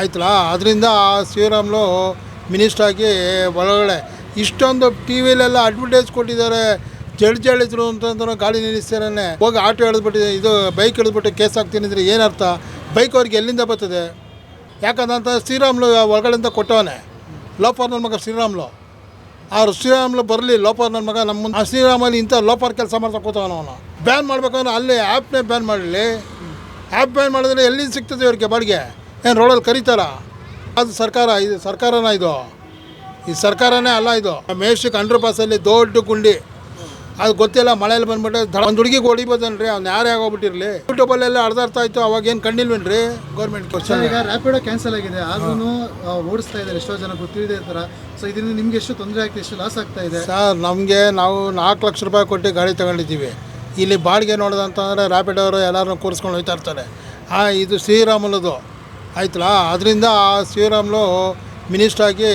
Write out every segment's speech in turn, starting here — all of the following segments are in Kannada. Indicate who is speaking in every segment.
Speaker 1: ಆಯ್ತಲ್ಲ? ಅದರಿಂದ ಶ್ರೀರಾಮ್ಲು ಮಿನಿಸ್ಟರ್ ಆಗಿ ಒಳಗಡೆ ಇಷ್ಟೊಂದು ಟಿ ವಿಲೆಲ್ಲ ಅಡ್ವರ್ಟೈಸ್ ಕೊಟ್ಟಿದ್ದಾರೆ. ಜಡ್ಜ್ ಹೇಳಿದ್ರು ಅಂತಂದ್ರೆ ಗಾಡಿ ನಿಲ್ಲಿಸ್ತಾರೆ ಹೋಗಿ ಆಟೋ ಎಳೆದ್ಬಿಟ್ಟಿದೆ. ಇದು ಬೈಕ್ ಎಳೆದ್ಬಿಟ್ಟು ಕೇಸ್ ಹಾಕ್ತೀನಿ ಏನರ್ಥ? ಬೈಕ್ ಅವ್ರಿಗೆ ಎಲ್ಲಿಂದ ಬರ್ತದೆ? ಯಾಕಂದಂತ ಶ್ರೀರಾಮ್ಲು ಒಳಗಡೆಯಿಂದ ಕೊಟ್ಟವನೆ. ಲೋಪರ್ ನನ್ನ ಮಗ ಶ್ರೀರಾಮ್ಲು. ಆ ಶ್ರೀರಾಮ್ಲು ಬರಲಿ ಲೋಪರ್ ನನ್ನ ಮಗ ನಮ್ಮ ಆ ಶ್ರೀರಾಮಲ್ಲಿ ಇಂಥ ಲೋಪರ್ ಕೆಲಸ ಮಾಡ್ತಾ ಕೂತವನು ಅವನು. ಬ್ಯಾನ್ ಮಾಡ್ಬೇಕಂದ್ರೆ ಅಲ್ಲಿ ಆ್ಯಪ್ನೇ ಬ್ಯಾನ್ ಮಾಡಲಿ. ಆ್ಯಪ್ ಬ್ಯಾನ್ ಮಾಡಿದ್ರೆ ಎಲ್ಲಿಂದ ಸಿಗ್ತದೆ ಇವ್ರಿಗೆ ಬಾಡಿಗೆ? ಏನು ರೋಡಲ್ಲಿ ಕರೀತಾರ? ಅದು ಸರ್ಕಾರ ಇದು ಸರ್ಕಾರನ ಇದು. ಈ ಸರ್ಕಾರನೇ ಅಲ್ಲ ಇದು. ಮೇಷಕ್ಕೆ ಅಂಡ್ರ್ ಪಾಸಲ್ಲಿ ದೊಡ್ಡ ಗುಂಡಿ. ಅದು ಗೊತ್ತಿಲ್ಲ ಮಳೆಯಲ್ಲಿ ಬಂದ್ಬಿಟ್ಟು ಒಂದು ಹುಡುಗಿಗೆ ಹೊಡಿಬೋದನ್ರಿ? ಅವ್ನು ಯಾರೇ ಆಗೋಗ್ಬಿಟ್ಟಿರಲಿ. ಯೂಟ್ಯೂಬಲ್ಲೆಲ್ಲ ಅರ್ಧಾರ್ಥ ಇತ್ತು ಅವಾಗ ಏನು ಕಂಡಿಲ್ವೇನ್ರಿ? ಗೌರ್ಮೆಂಟ್ ಕ್ವಶನ್
Speaker 2: ಈಗ ರ್ಯಾಪಿಡೋ ಕ್ಯಾನ್ಸಲ್ ಆಗಿದೆ. ಆದ್ರೂ ಓಡಿಸ್ತಾ ಇದ್ದಾರೆ. ಎಷ್ಟೋ ಜನ ಗೊತ್ತಿದೆ ಥರ ಸೊ ಇದರಿಂದ ನಿಮ್ಗೆ ಎಷ್ಟು ತೊಂದರೆ ಆಗ್ತಿದೆ ಎಷ್ಟು ಲಾಸ್ ಆಗ್ತಾ ಇದೆ?
Speaker 1: ಸರ್ ನಮಗೆ ನಾವು ನಾಲ್ಕು ಲಕ್ಷ ರೂಪಾಯಿ ಕೊಟ್ಟು ಗಾಡಿ ತಗೊಂಡಿದ್ದೀವಿ. ಇಲ್ಲಿ ಬಾಡಿಗೆ ನೋಡೋದಂತಂದರೆ ರ್ಯಾಪಿಡ್ ಅವರು ಎಲ್ಲರನ್ನೂ ಕೂರಿಸ್ಕೊಂಡು ಹೋಗ್ತಾ ಇರ್ತಾರೆ. ಆ ಇದು ಶ್ರೀರಾಮುಲದು. ಆಯ್ತಲ್ಲ? ಅದರಿಂದ ಶ್ರೀರಾಮ್ಲು ಮಿನಿಸ್ಟರ್ ಆಗಿ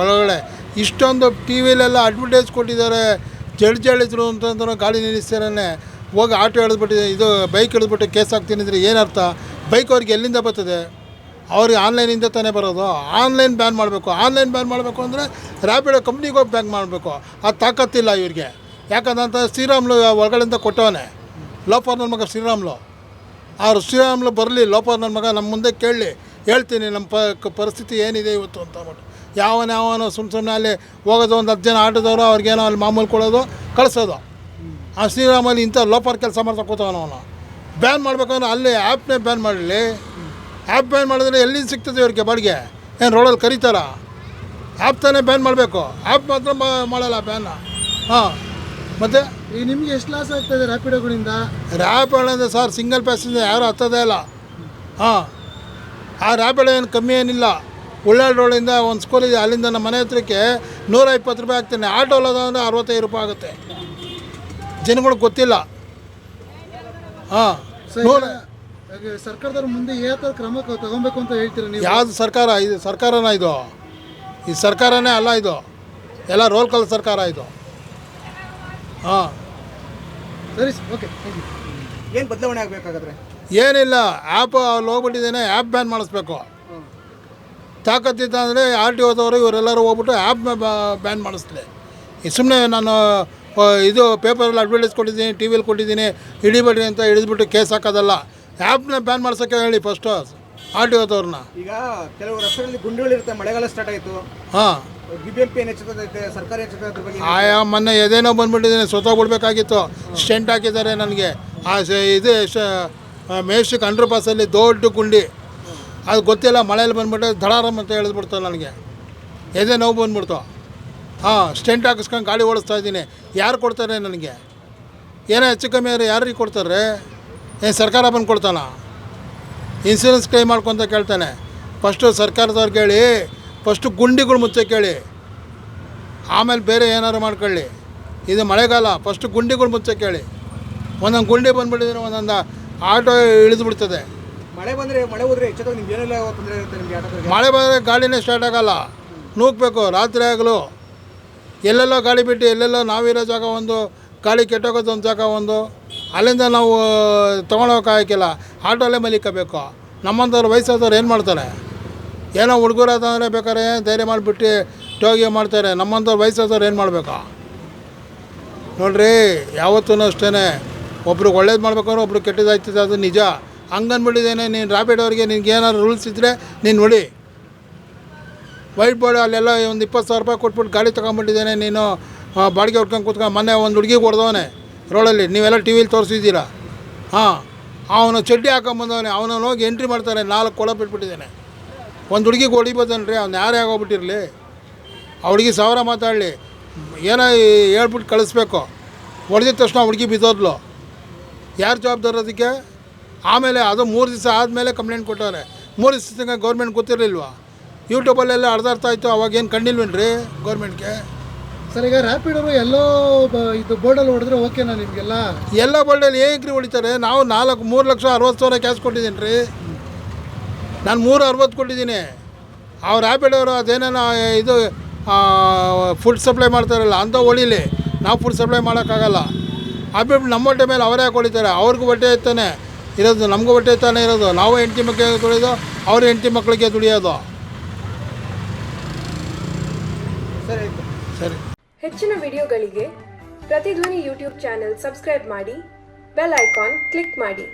Speaker 1: ಒಳಗಡೆ ಇಷ್ಟೊಂದು ಟಿ ವಿಲೆಲ್ಲ ಅಡ್ವರ್ಟೈಸ್ ಕೊಟ್ಟಿದ್ದಾರೆ. ಜಡ್ಜ್ ಹೇಳಿದ್ರು ಅಂತಂದ್ರೆ ಗಾಡಿ ನಿಲ್ಲಿಸ್ತಾರೆ ಹೋಗಿ ಆಟೋ ಎಳೆದ್ಬಿಟ್ಟಿದೆ. ಇದು ಬೈಕ್ ಎಳೆದ್ಬಿಟ್ಟು ಕೇಸ್ ಹಾಕ್ತೀನಿ ಅಂದರೆ ಏನರ್ಥ? ಬೈಕ್ ಅವ್ರಿಗೆ ಎಲ್ಲಿಂದ ಬರ್ತದೆ? ಅವ್ರಿಗೆ ಆನ್ಲೈನಿಂದ ತಾನೇ ಬರೋದು? ಆನ್ಲೈನ್ ಬ್ಯಾನ್ ಮಾಡಬೇಕು. ಆನ್ಲೈನ್ ಬ್ಯಾನ್ ಮಾಡಬೇಕು ಅಂದರೆ ರ್ಯಾಪಿಡೋ ಕಂಪ್ನಿಗೆ ಹೋಗಿ ಬ್ಯಾನ್ ಮಾಡಬೇಕು. ಅದು ತಾಕತ್ತಿಲ್ಲ ಇವ್ರಿಗೆ. ಯಾಕಂದಂತ ಶ್ರೀರಾಮ್ಲು ಒಳಗಡೆಯಿಂದ ಕೊಟ್ಟವನೆ. ಲೋಪರ್ ನನ್ನ ಮಗ ಶ್ರೀರಾಮ್ಲು. ಆ ಶ್ರೀರಾಮ್ಲು ಬರಲಿ, ಲೋಪ ನನ್ನ ಮಗ ನಮ್ಮ ಮುಂದೆ ಕೇಳಲಿ ಹೇಳ್ತೀನಿ ನಮ್ಮ ಪ ಪರಿಸ್ಥಿತಿ ಏನಿದೆ ಇವತ್ತು ಅಂತ ಅಂದ್ಬಿಟ್ಟು. ಯಾವನ ಯಾವನೋ ಸುಮ್ಮ ಸುಮ್ಮನೆ ಅಲ್ಲಿ ಹೋಗೋದು, ಒಂದು ಹತ್ತು ಜನ ಆಟೋದವರು, ಅವ್ರಿಗೇನೋ ಅಲ್ಲಿ ಮಾಮೂಲು ಕೊಡೋದು, ಕಳಿಸೋದು. ಆ ಶ್ರೀರಾಮಲ್ಲಿ ಇಂಥ ಲೋಪರ್ ಕೆಲಸ ಮಾಡ್ತಾ ಕೂತವನು ಅವನು. ಬ್ಯಾನ್ ಮಾಡ್ಬೇಕಂದ್ರೆ ಅಲ್ಲಿ ಆ್ಯಪ್ನೇ ಬ್ಯಾನ್ ಮಾಡಲಿ. ಆ್ಯಪ್ ಬ್ಯಾನ್ ಮಾಡಿದ್ರೆ ಎಲ್ಲಿಂದ ಸಿಗ್ತದೆ ಇವ್ರಿಗೆ ಬಾಡಿಗೆ? ಏನು ರೋಡಲ್ಲಿ ಕರೀತಾರ? ಆ್ಯಪ್ ತಾನೇ ಬ್ಯಾನ್ ಮಾಡಬೇಕು. ಆ್ಯಪ್ ಮಾತ್ರ ಮಾಡಲ್ಲ ಬ್ಯಾನ್ ಹಾಂ. ಮತ್ತು
Speaker 2: ಈಗ ನಿಮ್ಗೆ ಎಷ್ಟು ಲಾಸ್ ಆಗ್ತಾ ಇದೆ ರ್ಯಾಪಿಡೋಗಳಿಂದ
Speaker 1: ರ್ಯಾಪ್ ಹೇಳಿದ್ರೆ ಸರ್ ಸಿಂಗಲ್ ಪ್ಯಾಸೆಂಜರ್ ಯಾರು ಹತ್ತೋದೇ ಇಲ್ಲ. ಹಾಂ ಆ ರ್ಯಾಪಿಡೋ ಏನು ಕಮ್ಮಿ ಏನಿಲ್ಲ. ಉಳ್ಳಾಳ್ ರೋಡಿಂದ ಒಂದು ಸ್ಕೂಲ್ ಇದೆ ಅಲ್ಲಿಂದ ನಮ್ಮ ಮನೆ ಹತ್ರಕ್ಕೆ ನೂರ ಇಪ್ಪತ್ತು ರೂಪಾಯಿ ಆಗ್ತಾನೆ. ಆಟೋ ಅಂದರೆ ಅರವತ್ತೈದು ರೂಪಾಯಿ ಆಗುತ್ತೆ. ಜನಗಳಿಗೆ ಗೊತ್ತಿಲ್ಲ. ಹಾಂ ನೂರ
Speaker 2: ಸರ್ಕಾರದವ್ರ ಮುಂದೆ ಯಾವ ಥರ ಕ್ರಮ ತಗೊಬೇಕು ಅಂತ ಹೇಳ್ತೀರಿ ನೀವು?
Speaker 1: ಯಾವುದು ಸರ್ಕಾರ ಇದು ಸರ್ಕಾರನ ಇದು? ಈ ಸರ್ಕಾರನೇ ಅಲ್ಲ ಇದು. ಎಲ್ಲ ರೋಲ್ ಕಲ್ ಸರ್ಕಾರ ಇದು. ಹಾಂ.
Speaker 2: ಸರಿ ಓಕೆ ಥ್ಯಾಂಕ್ ಯು
Speaker 3: ಏನು ಬದಲಾವಣೆ ಆಗಬೇಕಾದ್ರೆ
Speaker 1: ಏನಿಲ್ಲ ಆ್ಯಪ್ ಅಲ್ಲಿ ಹೋಗ್ಬಿಟ್ಟಿದ್ದೇನೆ ಆ್ಯಪ್ ಬ್ಯಾನ್ ಮಾಡಿಸ್ಬೇಕು. ತಾಕತ್ತಿತ್ತು ಅಂದರೆ ಆರ್ ಟಿ ಓದವರು ಇವರೆಲ್ಲರೂ ಹೋಗ್ಬಿಟ್ಟು ಆ್ಯಪ್ ಬ್ಯಾನ್ ಮಾಡಿಸ್ಲಿ. ಈ ಸುಮ್ಮನೆ ನಾನು ಇದು ಪೇಪರಲ್ಲಿ ಅಡ್ವರ್ಟೈಸ್ ಕೊಟ್ಟಿದ್ದೀನಿ ಟಿ ವಿಲಿ ಕೊಟ್ಟಿದ್ದೀನಿ ಹಿಡಿಬೇಡ್ರಿ ಅಂತ ಹಿಡಿದ್ಬಿಟ್ಟು ಕೇಸ್ ಹಾಕೋದಲ್ಲ. ಆ್ಯಪ್ನ ಬ್ಯಾನ್ ಮಾಡ್ಸೋಕ್ಕೆ ಹೇಳಿ ಫಸ್ಟು ಆರ್ ಟಿ ಓದವ್ರನ್ನ
Speaker 3: ಈಗ ಕೆಲವು ರಸ್ತೆಗಳಲ್ಲಿ ಗುಂಡಿಗಳಿರುತ್ತೆ ಮಳೆಗಾಲ ಸ್ಟಾರ್ಟ್ ಆಯಿತು.
Speaker 1: ಹಾಂ. ಆಯಾ, ಮೊನ್ನೆ ಎದೇನೋ ಬಂದ್ಬಿಟ್ಟಿದ್ದೀನಿ ಬಿಡಬೇಕಾಗಿತ್ತು ಸ್ಟೆಂಟ್ ಹಾಕಿದ್ದಾರೆ ನನಗೆ. ಆ ಇದು ಅಂಡರ್ ಅಂಡ್ರ್ ಪಾಸಲ್ಲಿ ದೊಡ್ಡ ಗುಂಡಿ. ಅದು ಗೊತ್ತಿಲ್ಲ, ಮಳೆಯಲ್ಲಿ ಬಂದ್ಬಿಟ್ಟು ಧಡಾರಮ್ ಅಂತ ಹೇಳಿದ್ಬಿಡ್ತು ನನಗೆ. ಎದೆ ನೋವು ಬಂದ್ಬಿಡ್ತು. ಹಾಂ ಸ್ಟೆಂಟ್ ಹಾಕಿಸ್ಕೊಂಡು ಗಾಡಿ ಓಡಿಸ್ತಾ ಇದ್ದೀನಿ. ಯಾರು ಕೊಡ್ತಾರೆ ನನಗೆ? ಏನೋ ಹೆಚ್ಚು ಕಮ್ಮಿ ಆದರೆ ಯಾರಿಗೆ ಕೊಡ್ತಾರೆ? ಏನು ಸರ್ಕಾರ ಬಂದು ಕೊಡ್ತಾನ? ಇನ್ಸೂರೆನ್ಸ್ ಕ್ಲೈಮ್ ಮಾಡ್ಕೊಂತ ಕೇಳ್ತಾನೆ. ಫಸ್ಟು ಸರ್ಕಾರದವ್ರಿಗೆ ಹೇಳಿ ಫಸ್ಟು ಗುಂಡಿಗಳು ಮುಚ್ಚಕ್ಕೆ ಕೇಳಿ. ಆಮೇಲೆ ಬೇರೆ ಏನಾರು ಮಾಡ್ಕೊಳ್ಳಿ. ಇದು ಮಳೆಗಾಲ ಫಸ್ಟು ಗುಂಡಿಗಳು ಮುಚ್ಚಕ್ಕೆ ಕೇಳಿ. ಒಂದೊಂದು ಗುಂಡಿ ಬಂದ್ಬಿಟ್ಟಿದ್ರೆ ಒಂದೊಂದು ಆಟೋ ಇಳಿದು ಬಿಡ್ತದೆ
Speaker 3: ಮಳೆ ಬಂದರೆ ಮಳೆ ಹೋದ್ರೆ
Speaker 1: ಮಳೆ ಬಂದರೆ ಗಾಡಿನೇ ಸ್ಟಾರ್ಟ್ ಆಗಲ್ಲ. ನೂಕಬೇಕು ರಾತ್ರಿ ಆಗಲು. ಎಲ್ಲೆಲ್ಲೋ ಗಾಡಿ ಬಿಟ್ಟು ಎಲ್ಲೆಲ್ಲೋ ನಾವಿರೋ ಜಾಗ ಒಂದು ಗಾಳಿ ಕೆಟ್ಟೋಗೋದು ಒಂದು ಜಾಗ ಒಂದು. ಅಲ್ಲಿಂದ ನಾವು ತೊಗೊಂಡೋಗಕ್ಕಾಗಿಲ್ಲ ಆಟೋಲ್ಲೇ ಮಲಿಕಬೇಕು. ನಮ್ಮಂಥವ್ರು ವಯಸ್ಸಾದವ್ರು ಏನು ಮಾಡ್ತಾರೆ? ಏನೋ ಹುಡುಗರು ಅಂತಂದರೆ ಬೇಕಾದ್ರೆ ಧೈರ್ಯ ಮಾಡಿಬಿಟ್ಟು ಟೋಗಿ ಮಾಡ್ತಾರೆ. ನಮ್ಮಂಥವ್ರು ವಯಸ್ಸಾದವ್ರು ಏನು ಮಾಡಬೇಕಾ? ನೋಡ್ರಿ ಯಾವತ್ತೂ ಅಷ್ಟೇ ಒಬ್ರಿಗೆ ಒಳ್ಳೇದು ಮಾಡ್ಬೇಕಾದ್ರೆ ಒಬ್ರು ಕೆಟ್ಟದಾಗ್ತದೆ ಅದು ನಿಜ. ಹಂಗನ್ಬಿಟ್ಟಿದ್ದೇನೆ, ನೀನು ರಾಪಿಡ್ ಅವ್ರಿಗೆ ನಿನ್ಗೆ ಏನಾದ್ರು ರೂಲ್ಸ್ ಇದ್ದರೆ ನೀನು ನೋಡಿ ವೈಟ್ ಬೋರ್ಡ್ ಅಲ್ಲೆಲ್ಲ ಒಂದು ಇಪ್ಪತ್ತು ಸಾವಿರ ರೂಪಾಯಿ ಕೊಟ್ಬಿಟ್ಟು ಗಾಡಿ ತೊಗೊಂಬಿಟ್ಟಿದ್ದೇನೆ ನೀನು. ಬಾಡಿಗೆ ಹೊಡ್ಕೊಂಡು ಕೂತ್ಕೊಂಡು ಮೊನ್ನೆ ಒಂದು ಹುಡುಗಿಗೆ ಹೊಡೆದವನೆ ರೋಡಲ್ಲಿ. ನೀವೆಲ್ಲ ಟಿ ವಿಲಿ ತೋರಿಸಿದ್ದೀರಾ? ಹಾಂ. ಅವನು ಚಡ್ಡಿ ಹಾಕೊಂಬಂದವನೇ ಅವನನ್ನು ಹೋಗಿ ಎಂಟ್ರಿ ಮಾಡ್ತಾರೆ. ನಾಲ್ಕು ಕೊಳ ಬಿಟ್ಬಿಟ್ಟಿದ್ದಾನೆ ಒಂದು ಹುಡುಗಿಗೆ ಹೊಡಿಬೋದನ್ರಿ ಅವ್ನು ಯಾರೇ ಆಗೋಗ್ಬಿಟ್ಟಿರಲಿ. ಆ ಹುಡುಗಿ ಸಾವಿರ ಮಾತಾಡಲಿ. ಏನೋ ಹೇಳ್ಬಿಟ್ಟು ಕಳಿಸ್ಬೇಕು. ಹೊಡೆದಿದ ತಕ್ಷಣ ಹುಡುಗಿ ಬಿದ್ದೋದ್ಲು. ಯಾರು ಜವಾಬ್ದಾರ ಅದಕ್ಕೆ? ಆಮೇಲೆ ಅದು ಮೂರು ದಿವಸ ಆದಮೇಲೆ ಕಂಪ್ಲೇಂಟ್ ಕೊಟ್ಟವ್ರೆ. ಮೂರು ದಿವಸ ತನಕ ಗೌರ್ಮೆಂಟ್ ಗೊತ್ತಿರಲಿಲ್ವಾ? ಯೂಟ್ಯೂಬಲ್ಲೆಲ್ಲ ಅರ್ಧಾರ್ಥ ಆಯಿತು ಅವಾಗ ಏನು ಕಂಡಿಲ್ವೇನ್ರಿ ಗೌರ್ಮೆಂಟ್ಗೆ
Speaker 2: ಸರ್ ಈಗ ರ್ಯಾಪಿಡೋರು ಎಲ್ಲೋ ಇದು ಬೋರ್ಡಲ್ಲಿ ಹೊಡೆದ್ರೆ ಓಕೆನಾ ನಿಮಗೆಲ್ಲ?
Speaker 1: ಎಲ್ಲ ಬೋರ್ಡಲ್ಲಿ ಏನಕ್ಕೆ ಹೊಡಿತಾರೆ? ನಾವು ನಾಲ್ಕು ಮೂರು ಲಕ್ಷ ಅರವತ್ತು ಸಾವಿರ ಕ್ಯಾಶ್ ಕೊಟ್ಟಿದ್ದೀನಿ ರೀ ನಾನು ಮೂರು ಅರವತ್ತು ಕೊಟ್ಟಿದ್ದೀನಿ. ಅವ್ರು ರ್ಯಾಪಿಡ್ ಅವರು ಅದೇನೇನೋ ಇದು ಫುಡ್ ಸಪ್ಲೈ ಮಾಡ್ತಾರಲ್ಲ ಅಂಥ ಹೊಳೀಲಿ. ನಾವು ಫುಡ್ ಸಪ್ಲೈ ಮಾಡೋಕ್ಕಾಗಲ್ಲ. ಅಬ್ಬಿಟ್ಟು ನಮ್ಮ ಹೊಟ್ಟೆ ಮೇಲೆ ಅವರೇ ಕೊಳಿತಾರೆ ಹೊಡಿತಾರೆ ಅವ್ರಿಗೂ ಬಟ್ಟೆ ಇರ್ತಾನೆ ಇರೋದು, ನಮಗೂ ಹೊಟ್ಟೆ ತಾನೇ ಇರೋದು. ನಾವು ಹೆಂಡತಿ ಮಕ್ಕಳಿಗೆ ದುಡಿಯೋದು ಅವ್ರ ಹೆಂಡತಿ ಮಕ್ಕಳಿಗೆ ದುಡಿಯೋದು ಸರಿ.
Speaker 4: ಹೆಚ್ಚಿನ ವಿಡಿಯೋಗಳಿಗೆ ಪ್ರತಿಧ್ವನಿ ಯೂಟ್ಯೂಬ್ ಚಾನೆಲ್ ಸಬ್ಸ್ಕ್ರೈಬ್ ಮಾಡಿ, ಬೆಲ್ ಐಕಾನ್ ಕ್ಲಿಕ್ ಮಾಡಿ.